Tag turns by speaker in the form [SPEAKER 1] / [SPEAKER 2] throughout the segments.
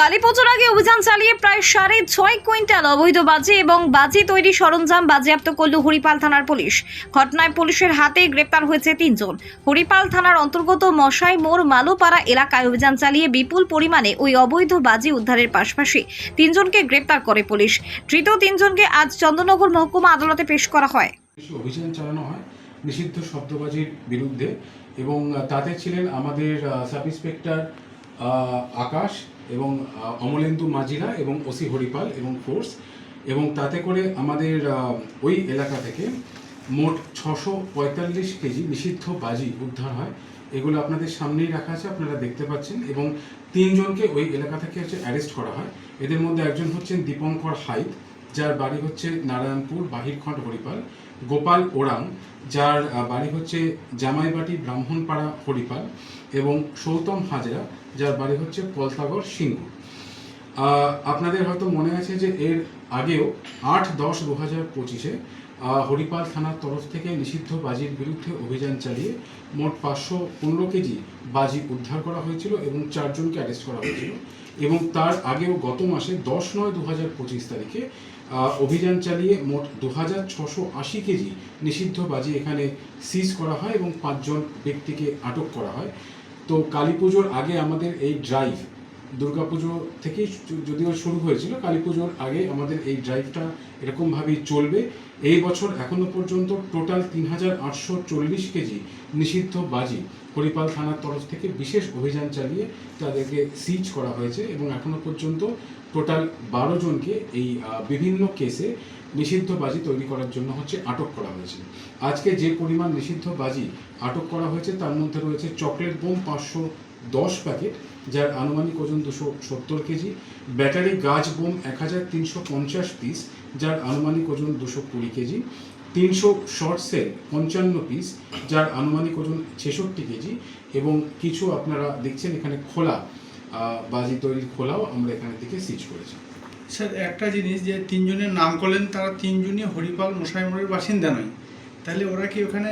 [SPEAKER 1] কালীপুজোর আগে অভিযান চালিয়ে প্রায় সাড়ে ছয় কুইন্টাল অবৈধ বাজে এবং বাজে তৈরি সরঞ্জাম বাজেয়াপ্ত করল হরিপাল থানার পুলিশ। ঘটনায় পুলিশের হাতে গ্রেপ্তার হয়েছে তিনজন। হরিপাল থানার অন্তর্গত মশাই মোড় মালোপাড়া এলাকায় অভিযান চালিয়ে বিপুল পরিমাণে ওই অবৈধ বাজি উদ্ধারের পাশাপাশি তিনজনকে গ্রেপ্তার করে পুলিশ। ধৃত তিনজনকে আজ চন্দননগর মহকুমা আদালতে পেশ করা হয়।
[SPEAKER 2] অভিযান চালানো হয় নিষিদ্ধ শব্দবাজির বিরুদ্ধে এবং তাতে ছিলেন আমাদের সাব ইন্সপেক্টর আকাশ এবং অমলেন্দু মাজিরা এবং ওসি হরিপাল এবং ফোর্স এবং তাতে করে আমাদের ওই এলাকা থেকে মোট ছশো পঁয়তাল্লিশ কেজি নিষিদ্ধ বাজি উদ্ধার হয়। এগুলো আপনাদের সামনেই রাখা আছে, আপনারা দেখতে পাচ্ছেন এবং তিনজনকে ওই এলাকা থেকে হচ্ছে অ্যারেস্ট করা হয়। এদের মধ্যে একজন হচ্ছেন দীপঙ্কর হাইত, যার বাড়ি হচ্ছে নারায়ণপুর বাহিরখণ্ড হরিপাল। গোপাল ওরাং, যার বাড়ি হচ্ছে জামাইবাটি ব্রাহ্মণপাড়া হরিপাল, এবং সৌতম হাজরা, যার বাড়ি হচ্ছে পলতাগড় সিংহ। আপনাদের হয়তো মনে আছে যে এর আগেও আট দশ দু হাজার পঁচিশে হরিপাল থানার তরফ থেকে নিষিদ্ধ বাজির বিরুদ্ধে অভিযান চালিয়ে মোট পাঁচশো পনেরো কেজি বাজি উদ্ধার করা হয়েছিল এবং চারজনকে অ্যারেস্ট করা হয়েছিল। এবং তার আগেও গত মাসে দশ নয় দু হাজার পঁচিশ তারিখে অভিযান চালিয়ে মোট দু হাজার ছশো আশি কেজি নিষিদ্ধ বাজি এখানে সিজ করা হয় এবং পাঁচজন ব্যক্তিকে আটক করা হয়। তো কালী পুজোর আগে আমাদের এই ড্রাইভ দুর্গাপুজো থেকেই যদিও শুরু হয়েছিল, কালী পুজোর আগে আমাদের এই ড্রাইভটা এরকমভাবেই চলবে। এই বছর এখনও পর্যন্ত টোটাল তিন হাজার আটশো চল্লিশ কেজি নিষিদ্ধ বাজি হরিপাল থানার তরফ থেকে বিশেষ অভিযান চালিয়ে তাদেরকে সিজ করা হয়েছে এবং এখনও পর্যন্ত টোটাল বারো জনকে এই বিভিন্ন কেসে নিষিদ্ধ বাজি তৈরি করার জন্য হচ্ছে আটক করা হয়েছে। আজকে যে পরিমাণ নিষিদ্ধ বাজি আটক করা হয়েছে, তার মধ্যে রয়েছে চকলেট বোম পাঁচশো দশ প্যাকেট, যার আনুমানিক ওজন দুশো সত্তর কেজি, ব্যাটারি গাছ বোম এক হাজার তিনশো পঞ্চাশ পিস, যার আনুমানিক ওজন দুশো কুড়ি কেজি, তিনশো শর্ট সেল পঞ্চান্ন পিস, যার আনুমানিক ওজন ছেষট্টি কেজি, এবং কিছু আপনারা দেখছেন এখানে খোলা। বাজি তৈরির খোলাও আমরা এখানে থেকে সিজ করেছি।
[SPEAKER 3] স্যার একটা জিনিস যে তিনজনের নাম করলেন তারা তিনজনই হরিপাল মশাইমোড়ের বাসিন্দা নয়। তাহলে ওরা কি ওখানে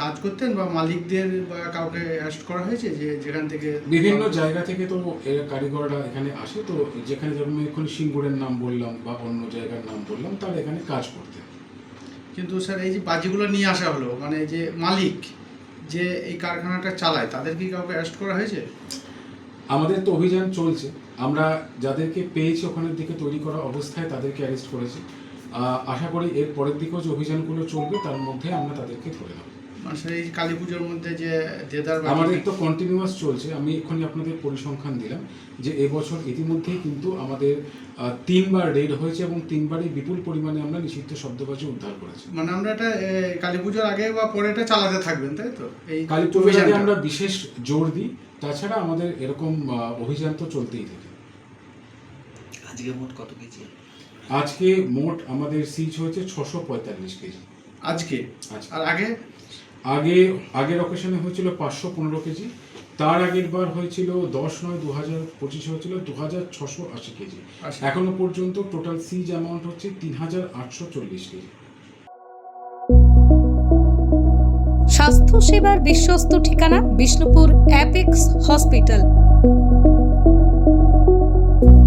[SPEAKER 3] কাজ করতেন বা মালিকদের বা কাউকে অ্যারেস্ট করা হয়েছে যে যেখান থেকে
[SPEAKER 2] বিভিন্ন জায়গা থেকে তো এর কারিগররা এখানে আসে তো যেখানে যেমন আমি এখন সিঙ্গুরের নাম বললাম বা অন্য জায়গার নাম বললাম তারা এখানে কাজ করতেন।
[SPEAKER 3] কিন্তু স্যার এই যে বাজিগুলো নিয়ে আসা হলো মানে যে মালিক যে এই কারখানাটা চালায় তাদের কি কাউকে অ্যারেস্ট করা হয়েছে?
[SPEAKER 2] আমাদের তো অভিযান চলছে। আমরা যাদেরকে পেয়েছি ওখানের দিকে তৈরি করা অবস্থায় তাদেরকে অ্যারেস্ট করেছি। আশা করি এর পরের দিকেও যে অভিযানগুলো চলবে, তার মধ্যে আমরা তাদেরকে ধরে নেব।
[SPEAKER 3] এই কালী পুজোর মধ্যে যে দেদার
[SPEAKER 2] আমাদের তো কন্টিনিউয়াস চলছে। আমি এক্ষুনি আপনাদের পরিসংখ্যান দিলাম যে এবছর ইতিমধ্যেই কিন্তু আমাদের তিনবার রেড হয়েছে এবং তিনবারই বিপুল পরিমাণে আমরা নিষিদ্ধ শব্দবাজি উদ্ধার করেছি।
[SPEAKER 3] মানে আমরা এটা কালী পুজোর আগে বা পরে এটা চালাতে থাকবেন তাই তো? এই
[SPEAKER 2] কালী পুজোর আগে আমরা বিশেষ জোর দিই তাছাড়া আমাদের এরকম আহ, অভিযান তো চলতেই থাকে।
[SPEAKER 4] আজকে মোট কত কেজি?
[SPEAKER 2] আজকে মোট আমাদের সিজ হয়েছে ছশো পঁয়তাল্লিশ কেজি।
[SPEAKER 3] আজকে?
[SPEAKER 2] আজকে।
[SPEAKER 3] আর আগে?
[SPEAKER 2] আগে আগের অকেশনে হয়েছিল পাঁচশো পনেরো কেজি তার আগের বার হয়েছিল দশ নয় দু হাজার পঁচিশে হয়েছিল দু হাজার ছশো আশি কেজি। এখনও পর্যন্ত টোটাল সিজ অ্যামাউন্ট হচ্ছে তিন হাজার আটশো চল্লিশ কেজি।
[SPEAKER 5] স্বাস্থ্য সেবার বিশ্বস্ত ঠিকানা বিষ্ণুপুর অ্যাপেক্স হসপিটাল